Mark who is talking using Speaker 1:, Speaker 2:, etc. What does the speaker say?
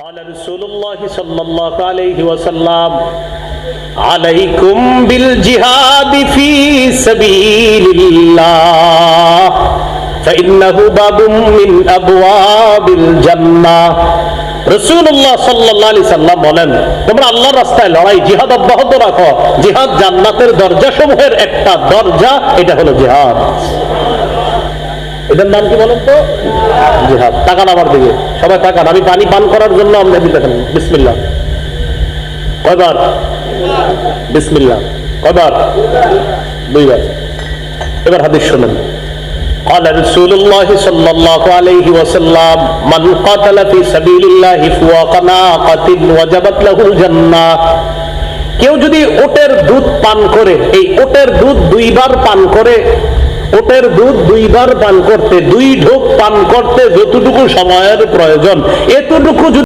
Speaker 1: قال رسول الله صلى الله عليه وسلم عليكم بالجهاد في سبيل الله فإنه باب من أبواب الجنة রসুল্লাহ সাল্লাহ আলি সাল্লাম বলেন তোমরা আল্লাহর রাস্তায় লড়াই জিহাদ অব্যাহত রাখো জিহাদ জান্নাতের দরজা সমূহের একটা দরজা এটা হলো জিহাদ এটার নাম কি বলেন তো জিহাদ তাকান আমার দিকে সবাই তাকান আমি পানি পান করার জন্য আমরা দিতে দেখেন বিসমিল্লা কয়বার বিসমিল্লা কয়বার দুইবার এবার হাদিস শুনেন قال رسول الله صلى الله عليه وسلم من قاتل في سبيل الله فوق ناقة وجبت له الجنة কেউ যদি ওটের দুধ পান করে এই ওটের দুধ দুইবার পান করে ওটের দুধ দুইবার পান করতে দুই ঢোক পান করতে যতটুকু সময়ের প্রয়োজন এতটুকু